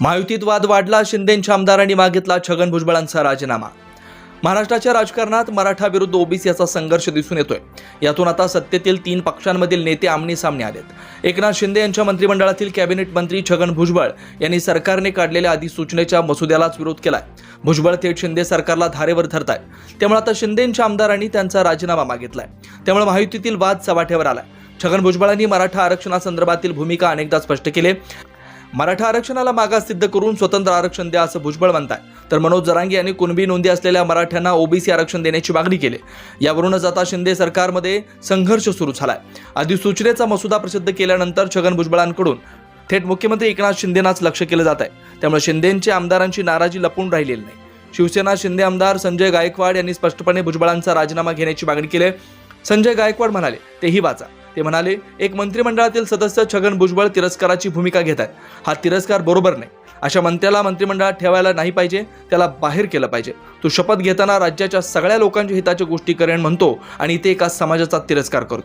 महायुतीत वाद वाढला शिंदेच्या आमदारांनी मागितला छगन भुजबळांचा राजीनामा. महाराष्ट्राच्या राजकारणात मराठा विरुद्ध ओबीसी याचा संघर्ष दिसून येतोय. यातून आता सत्तेतील तीन पक्षांमधील नेते आमने सामने आलेत. एकनाथ शिंदे यांच्या मंत्रिमंडळातील कॅबिनेट मंत्री छगन भुजबळ यांनी सरकारने काढलेल्या अधिसूचनेच्या मसुद्यालाच विरोध केलाय. भुजबळ थेट शिंदे सरकारला धारेवर धरताय त्यामुळे आता शिंदेच्या आमदारांनी त्यांचा राजीनामा मागितलाय. त्यामुळे महायुतीतील वाद चव्हाट्यावर आलाय. छगन भुजबळांनी मराठा आरक्षणासंदर्भातील भूमिका अनेकदा स्पष्ट केली मराठा आरक्षणाला मागास सिद्ध करून स्वतंत्र आरक्षण द्या असं भुजबळ म्हणताय. तर मनोज जरांगे यांनी कुणबी नोंदी असलेल्या मराठ्यांना ओबीसी आरक्षण देण्याची मागणी केली. यावरूनच आता शिंदे सरकारमध्ये संघर्ष सुरू झालाय. अधिसूचनेचा मसुदा प्रसिद्ध केल्यानंतर छगन भुजबळांकडून थेट मुख्यमंत्री एकनाथ शिंदेनाच लक्ष केलं जात आहे. त्यामुळे शिंदेंच्या आमदारांची नाराजी लपून राहिलेली नाही. शिवसेना शिंदे आमदार संजय गायकवाड यांनी स्पष्टपणे भुजबळांचा राजीनामा घेण्याची मागणी केली संजय गायकवाड म्हणाले तेही वाचा. ते म्हणाले एक मंत्रिमंडळातील सदस्य छगन भुजबळ तिरस्काराची भूमिका घेत आहेत. हा तिरस्कार बरोबर नाही. अशा मंत्र्याला मंत्रिमंडळात ठेवायला नाही पाहिजे त्याला बाहेर केलं पाहिजे. तो शपथ घेताना राज्याच्या सगळ्या लोकांच्या हिताच्या गोष्टी करेन म्हणतो आणि ते एका समाजाचा तिरस्कार करतो.